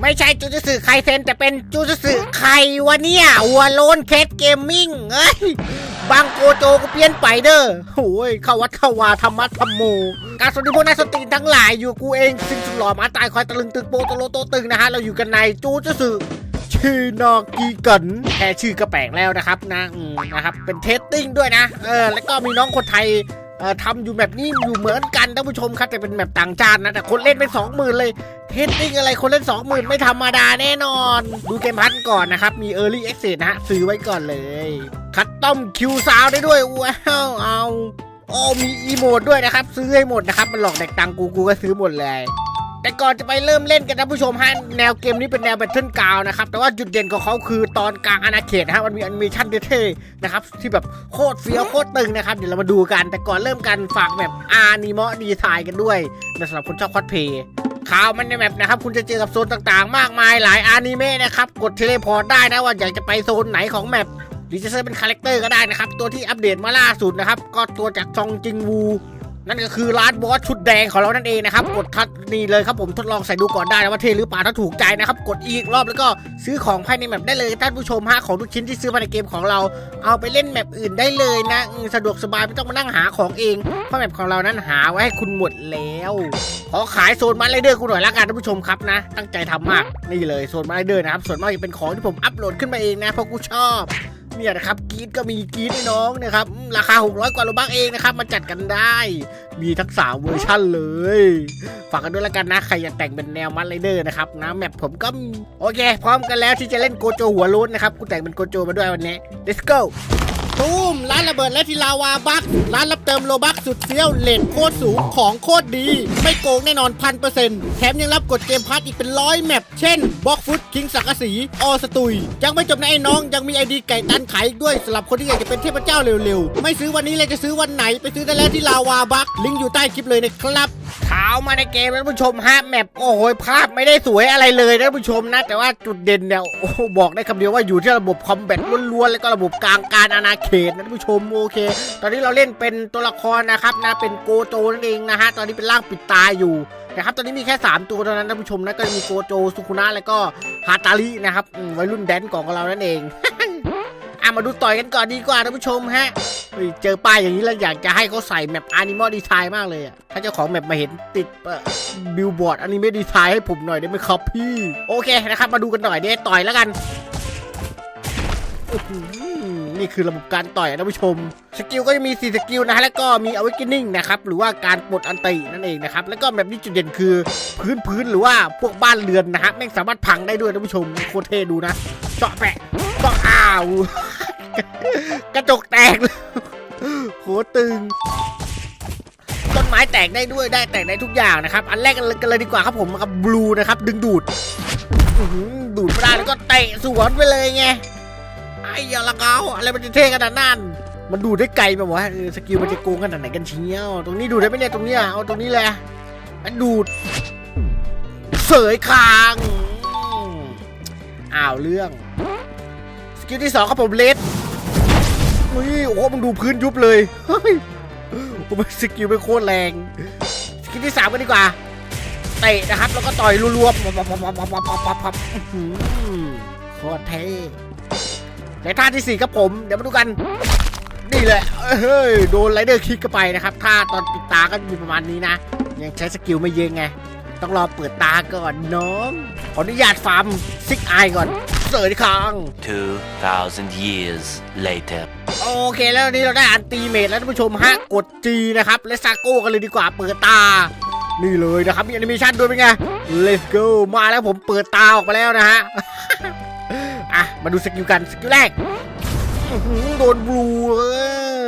ไม่ใช่จูจูสึไคเซนแต่เป็นจูจูสึไควะเนี่ยวัวโลนเคสเกมมิ่งเอ้ยบางโกโจก็เปลี่ยนไปเด้อโอ้ยเข้าวัดเข้าวาธรรมะธรรมโมการสวัสดีพวกนักสตรีทั้งหลายอยู่กูเองซึ่งสุดหล่อมาตายคอยตะลึงตึงโปโตโลโตตึงนะฮะเราอยู่กันในจูจูสึชินากิกันแค่ชื่อก็แปลกแล้วนะครับนะนะครับเป็นเทสติ้งด้วยนะเออแล้วก็มีน้องคนไทย ทำอยู่แบบนี้อยู่เหมือนกันท่านผู้ชมครับแต่เป็นแบบต่างชาตินะแต่คนเล่นเป็นสองหมื่นเลยเทสติ้งอะไรคนเล่นสองหมื่นไม่ธรรมดาแน่นอน ดูเกมพัทก่อนนะครับ มี Early Access นะฮะซื้อไว้ก่อนเลยคัดต้อมคิวซาวได้ด้วยว้าวเอาโอ้มีอีโมดด้วยนะครับ ซื้อให้หมดนะครับ มันหลอกแดกตังกูกูก็ซื้อหมดเลย แต่ก่อนจะไปเริ่มเล่นกันนะผู้ชมฮะแนวเกมนี้เป็นแนวแบทเทิลกาวนะครับแต่ว่าจุดเด่นของเขาคือตอนกลางอาณาเขตนะฮะมันมีแอนิเมชันเท่ๆนะครับที่แบบโคตรเฟี้ยวโคตรตึงนะครับเดี๋ยวเรามาดูกัน แต่ก่อนเริ่มกันฝากแบบอานิมอดีไซน์กันด้วยนะสำหรับคนชอบคอสเพย์ข่าวมันในแมปนะครับ คุณจะเจอกับโซนต่างๆ มากมายหลายอนิเมะนะครับ กดเทเลพอร์ตได้นะว่าอยากจะไปโซนไหนของแมปหรือจะเซอร์เป็นคาแรคเตอร์ก็ได้นะครับ ตัวที่อัปเดตมาล่าสุดนะครับ ก็ตัวจากซองจิงวู นั่นก็คือร้านบอสชุดแดงของเรานั่นเองนะครับ กดทัดนี่เลยครับผมทดลองใส่ดูก่อนได้นะว่าเทหรือเปล่าถ้าถูกใจนะครับ กดอีกรอบแล้วก็ซื้อของภายในแมปได้เลยท่านผู้ชมฮะของทุกชิ้นที่ซื้อมายในเกมของเรา เอาไปเล่นแมปอื่นได้เลยนะสะดวกสบายไม่ต้องมานั่งหาของเองเพราะแมปของเรานั้นหาไว้ให้คุณหมดแล้วขอขายโซนมาไรเดอร์คุณหน่อยละกันท่านผู้ชมครับนะ ตั้งใจทำมากนี่เลยโซนมาไรเดอร์นะครับส่วนมากจะเป็นของที่ผมอัปโหลดขึ้นมาเองนะเพราะกูชอบ เนี่ยนะครับกีดก็มีกีดให้น้องนะครับ ราคา 600 กว่าโลบักเองนะครับ มาจัดกันได้ มีทั้งสามเวอร์ชั่นเลย ฝากกันด้วยละกันนะ ใครอยากแต่งเป็นแนวมัดไรเดอร์นะครับนะแมปผมก็มีโอเค พร้อมกันแล้วที่จะเล่นโกโจหัวลุ้นนะครับ กูแต่งเป็นโกโจมาด้วยวันนี้ let's go ตูมร้านระเบิดและทีลาวาบักร้านรับเติมโลบักสุดเฟี้ยวเลทโคตรสูงของโคตรดี ไม่โกงแน่นอนพันเปอร์เซ็นต์แถมยังรับกดเกมพัทอีกเป็นร้อยแมปเช่นบล็อกฟุตคิงสักกสีออสตุย ยังไม่จบนะไอ้น้องยังมีไอดีไก่ตันขายด้วยสำหรับคนที่อยากจะเป็นเทพเจ้าเร็วๆ ไม่ซื้อวันนี้เลยจะซื้อวันไหนไปซื้อได้แล้วที่ลาวาบักลิงก์อยู่ใต้คลิปเลยนะครับขาวมาในเกมแล้วผู้ชมฮะแมปโอ้โหภาพไม่ได้สวยอะไรเลยนะผู้ชมนะ แต่ว่าจุดเด่นเนี่ยโอ้บอกได้คำเดียวว่าอยู่ที่ระบบคอมแบทล้วนๆแล้วก็ระบบกลางการอาณาเขตนะท่านผู้ชมโอเค ตอนนี้เราเล่นเป็นตัวละครนะครับนะเป็นโกโจนั่นเองนะฮะตอนนี้เป็นร่างปิดตาอยู่นะครับตอนนี้มีแค่ 3 ตัวเท่านั้นท่านผู้ชมนะก็มีโกโจสุคุนะแล้วก็ฮาตารินะครับอืมวัยรุ่นแดนของเรานั่นเองะมาดูต่อยกันก่อนดีกว่าท่านผู้ชมฮะเจอป้ายอย่างนี้แล้วอยากจะให้เขาใส่แมปอนิมอลดีไซน์มากเลยอะถ้าเจ้าของแมปมาเห็นติดบิลบอร์ดอนิเมะดีไซน์ให้ผมหน่อยได้ไหมครับพี่โอเคนะครับมาดูกันหน่อยเดี๋ยวต่อยแล้วกันนี่คือระบบการต่อยนะผู้ชม สกิลก็จะมี 4 สกิลนะฮะแล้วก็มี awakening นะครับหรือว่าการปลดอันตินั่นเองนะครับแล้วก็แบบนี้จุดเด่นคือพื้นพื้นหรือว่าพวกบ้านเรือนนะฮะแม่งสามารถพังได้ด้วยนะผู้ชมโคตรเท่ดูนะเจาะแปะาว กระจกแตกเลยโหตึง ต้นไม้แตกได้ด้วยได้แตกได้ทุกอย่างนะครับ อันแรกกันเลยดีกว่าครับผมกับบลูนะครับ ดึงดูดดูดไม่ได้แล้วก็เตะสวนไปเลยไงไอ้ยาละเกาอะไรมันจะเท่ขนาดนั้นมันดูดได้ไกลแบบว่าสกิลมันจะโกงขนาดไหนกันเชียวตรงนี้ดูดได้ไหมเนี่ยตรงนี้เอาตรงนี้แหละอันดูด เสยคางอ้าวเรื่อง กิลที่สองครับผมเลสอุ้ยโอ้โหมันดูพื้นยุบเลยเฮ้ยสกิลเป็นโคตรแรงสกิลที่สามกันดีกว่าเตะนะครับแล้วก็ต่อยรัวๆปับปับปับปับปับปับปับปับโคตรเท่ในท่าที่4ครับผม เดี๋ยวมาดูกัน นี่แหละเฮ้ยโดนไรเดอร์คิกเข้าไปนะครับท่าตอนปิดตาก็มีประมาณนี้นะ ยังใช้สกิลไม่เยอะไง ต้องรอเปิดตาก่อนน้อง ขออนุญาตฟาร์มซิกอายก่อน เสยคาง 2,000 years later. โอเคแล้ววันนี้เราได้อันตีเมทแล้วท่านผู้ชมฮะกด G นะครับและซาโก้กันเลยดีกว่าเปิดตา นี่เลยนะครับ มีแอนิเมชันด้วยเป็นไง let's go มาแล้วผมเปิดตาออกมาแล้วนะฮะ อะ มาดูสกิลกันสกิลแรกอื้อหือโดนบลูเอ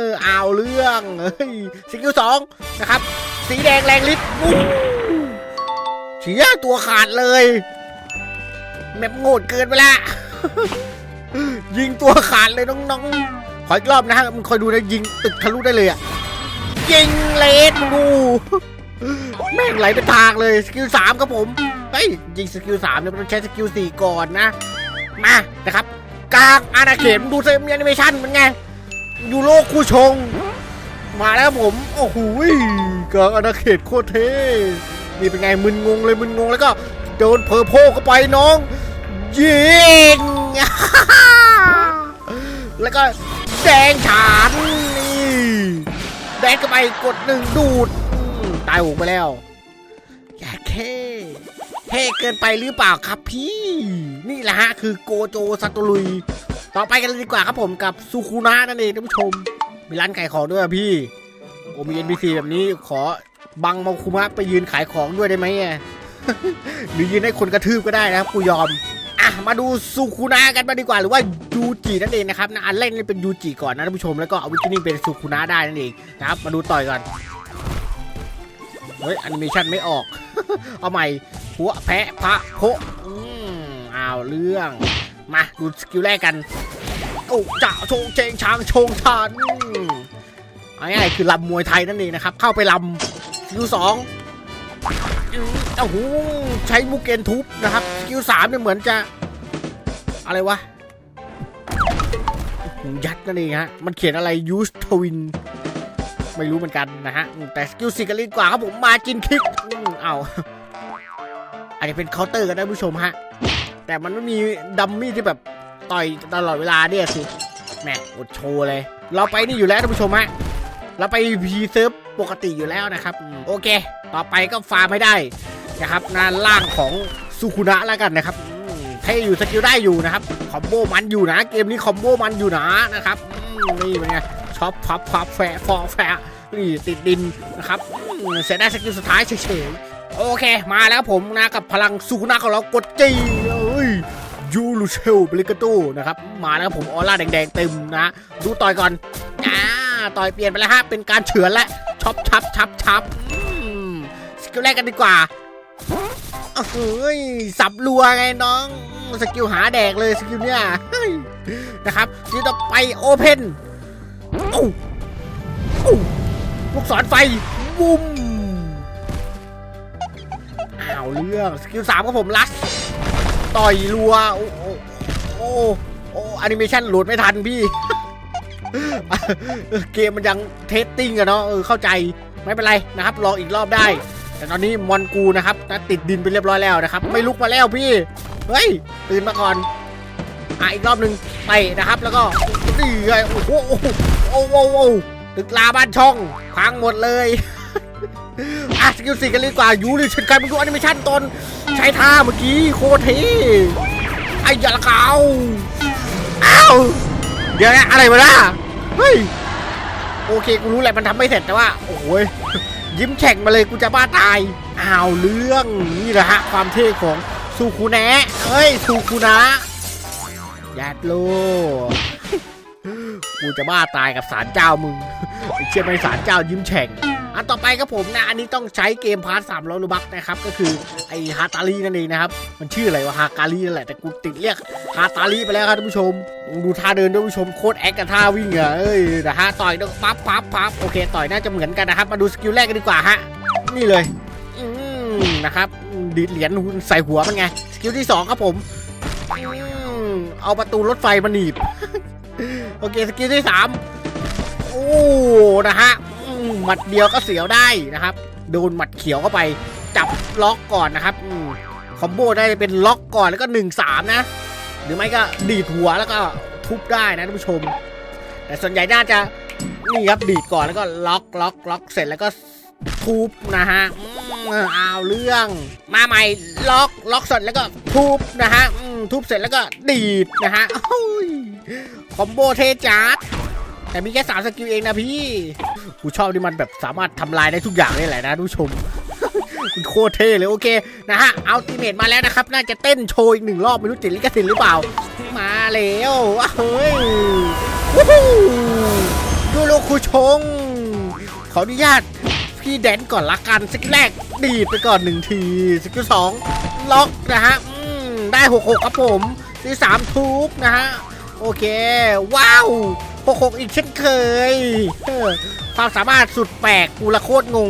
อเอาเรื่องเฮ้ยสกิลสองนะครับ สีแดงแรงฤทธิ์อู้เฉียตัวขาดเลยแมปโง่เกินไปละ ยิงตัวขาดเลยน้องๆ ขออีกรอบนะฮะมึงคอยดูนะยิงตึกทะลุได้เลยอะยิงเลสมึงดูแม่งไหลเป็นทางเลยสกิลสามครับผมเฮ้ยยิงสกิลสามเนี่ยมันต้องใช้สกิลสี่ก่อนนะ มานะครับกลางอาณาเขตดูเซมแอนิเมชันเป็นไงยูโรคู่ชง มาแล้วผม โอ้โหกลางอาณาเขตโคตรเท่นี่เป็นไงมึนงงเลยมึนงงแล้วก็โดนเพอร์โพเข้าไปน้อง ยิง แล้วก็แดงฉานนี่แดงเข้าไปกดหนึ่งดูด ตายหงไปแล้ว อย่าแค่เท่เกินไปหรือเปล่าครับพี่ นี่แหละฮะ คือโกโจซาโตลุย ต่อไปกันเลยดีกว่าครับผมกับซูคุนะนั่นเองท่านผู้ชม มีร้านขายของด้วยพี่ โอ้มี NPC แบบนี้ขอบังมาคุมะไปยืนขายของด้วยได้ไหมหรือยืนให้คนกระทืบก็ได้นะครับกูยอม มาดูซูคุนะกันมาดีกว่าหรือว่ายูจินั่นเองนะครับนะอันแรกนี่เป็นยูจิก่อนนะท่านผู้ชมแล้วก็เอาวิกินี่เป็นซูคุนะได้นั่นเองนะครับมาดูต่อยก่อนเฮ้ยแอนิเมชันไม่ออก เอาใหม่หัวแพะพระโพอืมอ้าวเรื่อง มาดูสกิลแรกกันโอ้จ่าชงเจงช้างชงชันอาง่ายๆคือลำมวยไทยนั่นเองนะครับ เข้าไปลำสกิลสองโอ้โหใช้มุกเกนทุบนะครับ สกิลสามเนี่ยเหมือนจะ อะไรวะอืมยัดนั่นเองฮะ มันเขียนอะไรยูสทวิน ไม่รู้เหมือนกันนะฮะ แต่สกิลสี่กันลีกว่าครับผมมาจินคิกอืมเอาอาจจะเป็นเคาน์เตอร์กันได้ผู้ชมฮะ แต่มันไม่มีดัมมี่ที่แบบต่อยตลอดเวลาเนี่ยสิแหมอดโชว์เลย เราไปนี่อยู่แล้วท่านผู้ชมฮะ เราไปพีเซิร์ฟปกติอยู่แล้วนะครับ โอเค ต่อไปก็ฟาร์มให้ได้นะครับงานล่างของสุคุนะแล้วกันนะครับ อืมเทอยู่สกิลได้อยู่นะครับคอมโบมันอยู่นะ เกมนี้คอมโบมันอยู่นะนะครับนี่เป็นไงช็อปพับพับแฟร์ฟอแฟร์นี่ติดดินนะครับเสียได้สกิลสุดท้ายเฉยๆโอเค มาแล้วผมนะกับพลังสุนะของเรากดจีเอ้ยยูรูเชลบลิกาโตนะครับมาแล้วผมออร่าแดงๆเต็มนะดูต่อยก่อนอ่าต่อยเปลี่ยนไปแล้วฮะเป็นการเฉือนและช็อปชับชับชับสกิลแรกกันดีกว่าเฮ้ยสับรัวไงน้อง สกิลหาแดกเลยสกิลเนี้ยนะครับทีต่อไปโอเพนโอ้โอ้ลูกศรไฟบุ้มอ้าวเรื่องสกิลสามก็ผมลัสต่อยรัวโอ้โอ้โอ้โอ้แอนิเมชันหลุดไม่ทันพี่ เกมมันยังเทสติ้งอะเนาะเออเข้าใจไม่เป็นไรนะครับรออีกรอบได้ แต่ตอนนี้มอนกูนะครับติดดินไปเรียบร้อยแล้วนะครับ ไม่ลุกมาแล้วพี่ เฮ้ยตื่นมาก่อนอะอีกรอบหนึ่งไปนะครับ แล้วก็ดีไงโอ้โหโอ้โหโอ้โอ้โหตึกลาบ้านช่องพังหมดเลยอะสกิลสี่กันเลยดีกว่ายูริเชนกันไปดูแอนิเมชันตอนใช้ท่าเมื่อกี้โคตรเท่ไอ้ยาละเขาอ้าวเดี๋ยวนะอะไรมาล่ะเฮ้ยโอเคกูรู้แหละมันทำไม่เสร็จแต่ว่า โอ้โหยยิ้มแฉ่งมาเลยกูจะบ้าตายอ้าวเรื่องนี่แหละฮะความเท่ของ ซูคูแนะเฮ้ยซูคูนะยัดโลกูจะบ้าตายกับสารเจ้ามึงอ้เชี่ยไม่สารเจ้ายิ้มแฉ่งอันต่อไปครับผมนะ อันนี้ต้องใช้เกมพาร์ทสามร้อยลูบักนะครับ ก็คือไอฮาตาลีนั่นเองนะครับ มันชื่ออะไรวะฮากาลีนั่นแหละแต่กูติดเรียกฮาตาลีไปแล้วครับท่านผู้ชม ดูท่าเดินด้วยผู้ชมโคตรแอคกับท่าวิ่งอะเอ้ยแต่ฮะต่อยต้องปั๊บปั๊บปั๊บโอเค ต่อยน่าจะเหมือนกันนะครับ มาดูสกิลแรกกันดีกว่าฮะ นี่เลยอืมนะครับ ดีดเหรียญใส่หัวมันไง สกิลที่สองครับผม เอาประตูรถไฟมาหนีบ โอเค สกิลที่สามโอ้ นะฮะ หมัดเดียวก็เสียวได้นะครับ โดนหมัดเขียวเข้าไป จับล็อกก่อนนะครับอคอมโบได้เป็นล็อกก่อนแล้วก็หนึ่งสามนะ หรือไม่ก็ดีดหัวแล้วก็ทุบได้นะท่านผู้ชม แต่ส่วนใหญ่น่าจะนี่ครับดีดก่อนแล้วก็ล็อกล็อกล็อกเสร็จแล้วก็ ทุบนะฮะอืมเอาเรื่องมาใหม่ล็อกล็อกเสร็จแล้วก็ทุบนะฮะอืมทุบเสร็จแล้วก็ดีดนะฮะโอ้ยคอมโบเทจัดแต่มีแค่สามสกิลเองนะพี่ กูชอบที่มันแบบสามารถทำลายได้ทุกอย่างเลยแหละนะทุกชมมันโคตรเท่เลยโอเคนะฮะอัลติเมทมาแล้วนะครับ น่าจะเต้นโชว์อีกหนึ่งรอบไม่รู้ติดลิขสิทธิ์หรือเปล่า มาแล้วเฮ้ยวู้ฮู้ดูโลคูชงขออนุญาต พี่แดนก่อนละกันสกิลแรกดีดไปก่อนหนึ่งทีสกิลสองล็อกนะฮะอืมได้หกหกครับผมสกิลสามทุบนะฮะโอเค ว้าวหกหกอีกเช่นเคยความสามารถสุดแปลกกูละโคตรงง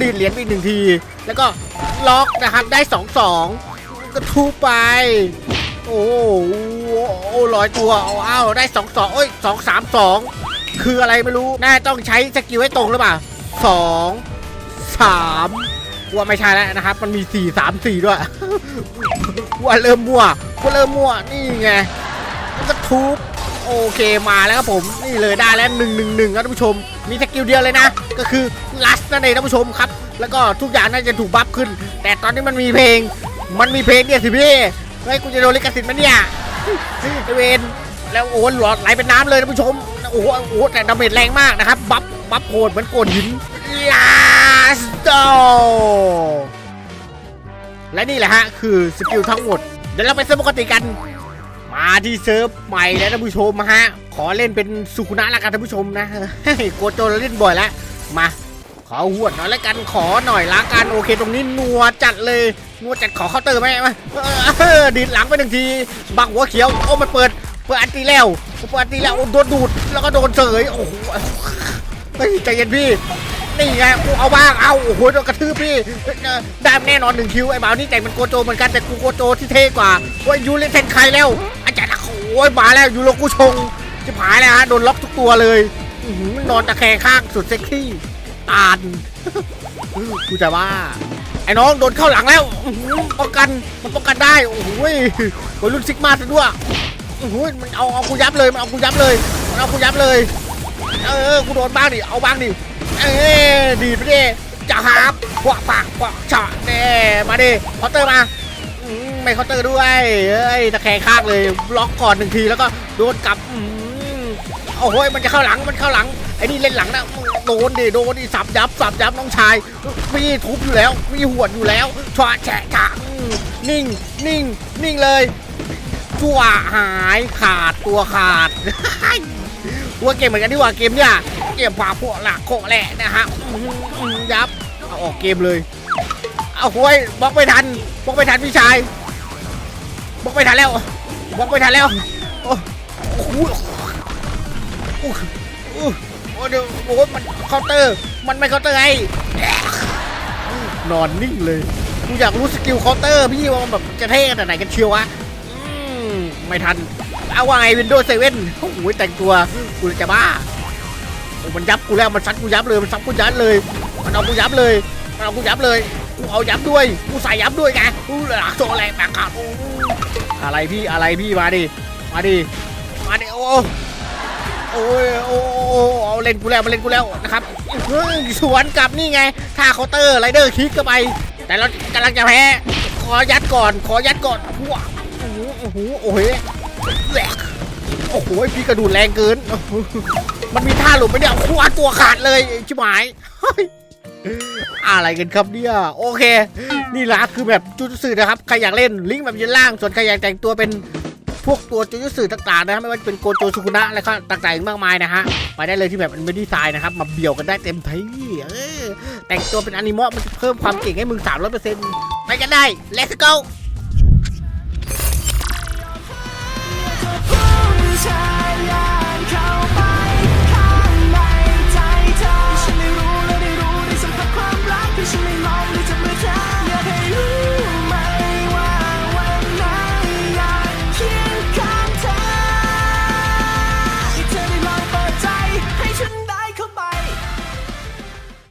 ดีดเหรียญไปอีกหนึ่งที แล้วก็ล็อกนะครับได้สองสองก็ทุบไป โอ้โหโอ้ลอยตัวเอาเอาได้สองสองเอ้ยสองสามสองคืออะไรไม่รู้ น่าต้องใช้สกิลให้ตรงหรือเปล่าสอง สามกูว่าไม่ใช่แล้วนะครับ มันมี4 3 4ด้วยกูว่าเริ่มมั่วกูเริ่มมั่วนี่ไงมันก็ทุบโอเคมาแล้วครับผมนี่เลยได้แล้วหนึ่งหนึ่งหนึ่งครับท่านผู้ชม มีสกิลเดียวเลยนะ ก็คือลัสนั่นเองท่านผู้ชมครับ แล้วก็ทุกอย่างน่าจะถูกบัฟขึ้น แต่ตอนนี้มันมีเพลง มันมีเพลงเนี่ยสิพี่เฮ้ยกูจะโดนลิขสิทธิ์มั้ยเนี่ยไอเวนแล้วโอ้โหหลอดไหลเป็นน้ำเลยท่านผู้ชมโอ้โหโอ้โหแต่ดาเมจแรงมากนะครับ บัฟบัฟโหดเหมือนโกดหินลา สโตและนี่แหละฮะ คือสกิลทั้งหมด เดี๋ยวเราไปเซิร์ฟปกติกัน มาที่เซิร์ฟใหม่แล้วท่านผู้ชมฮะ ขอเล่นเป็นสุขุนะละกันท่านผู้ชมนะโกโจเราเล่นบ่อยแล้ว มา ขอหวดหน่อยละกันขอหน่อยละกันโอเค ตรงนี้นัวจัดเลยนัวจัดขอเคาน์เตอร์ไหมมาดีดหลังไปหนึ่งที บักหัวเขียวโอ้มันเปิดเปิดอันตีแล้วเปิดอันตีแล้วโดนดูดแล้วก็โดนเสยโอ้โหใจเย็นพี่ นี่ไงกูเอาบ้างเอาโอ้โหโดนกระทืบพี่ได้แน่นอนหนึ่งคิวไอ้บ่าวนี่ใจมันโกโจเหมือนกันแต่กูโกโจที่เท่กว่าว่ายูเล่นเทนใครแล้ว อาจารย์โอ้ยมาแล้วยูโรกูชงจะผายแล้วฮะโดนล็อกทุกตัวเลยนอนตะแคงข้างสุดเซ็กซี่ตานกูจะว่าไอ้น้องโดนเข้าหลังแล้วป้องกันมันป้องกันได้โอ้โหวัยรุ่นซิกมาซะด้วยโอ้โหมันเอาเอากูยับเลยมันเอากูยับเลยมันเอากูยับเลย เออกูโดนบ้างดิเอาบ้างดิ เออดีไปดิจะหาพวกปากพวกเฉาะเน่มาดิเคาน์เตอร์มาอืมไม่เคาน์เตอร์ด้วยเอ้ยตะแคงข้างเลยล็อกก่อนหนึ่งทีแล้วก็โดนกลับอืมโอ้โหมันจะเข้าหลังมันเข้าหลังไอ้นี่เล่นหลังนะโดนดิโดนดิสับยับสับยับน้องชายมีทุบอยู่แล้วมีหวดอยู่แล้วชวแฉะฉะอืมนิ่งนิ่งนิ่งเลยจั่วหายขาดตัวขาด ว่าเกมเหมือนกันที่ว่าเกมเนี่ยเกมผ่าพวกหลักโคแหละนะฮะอื้อหืออื้อหือยับเอาออกเกมเลยเอาห้วยบล็อกไม่ทันบล็อกไม่ทันพี่ชายบล็อกไม่ทันแล้วบล็อกไม่ทันแล้วโอ้โหโอ้โหโอ้โหโอ้เดี๋ยวโอ้มันเคาน์เตอร์ มันไม่เคาน์เตอร์ไงนอนนิ่งเลยกูอยากรู้สกิลเคาน์เตอร์พี่ว่ามันแบบจะเท่ขนาดไหนกันเชียววะอืมไม่ทัน เอาว่าไงวินโดว์เซเว่นโอ้โหแต่งตัวกูจะบ้าโอ้มันยับกูแล้วมันซัดกูยับเลยมันซัดกูยับเลย มันเอากูยับเลยมันเอากูยับเลยกูเอายับด้วยกูใส่ยับด้วยไงกูหลักโจอะไรแบกขาดอะไรพี่อะไรพี่มาดิมาดิมาดิโอ้โอ้ยโอ้เอาเล่นกูแล้วมาเล่นกูแล้วนะครับสวนกลับนี่ไงท่าเคาน์เตอร์ไรเดอร์คิกเข้าไป แต่เรากำลังจะแพ้ขอยัดก่อน ขอยัดก่อนว้าโอ้โหโอ้โหโอ้โหแหลก โอ้โหพี่กระดูดแรงเกิน มันมีท่าหลุดไปเนี่ยคว้าตัวขาดเลยชิบหายอะไรกันครับเนี่ยโอเค นี่ละคือแบบจูจูสึนะครับใครอยากเล่นลิงก์แบบยืนล่างส่วนใครอยากแต่งตัวเป็นพวกตัวจูจูสึต่างๆนะครับไม่ว่าจะเป็นโกโจสุกุนะและก็ต่างๆมากมายนะฮะไปได้เลยที่แบบมันไม่ดีไซน์นะครับ มาเบี่ยวกันได้เต็มที่แต่งตัวเป็นอนิเมะมันจะเพิ่มความเก่งให้มึง300%ไปกันได้ let's go 红墙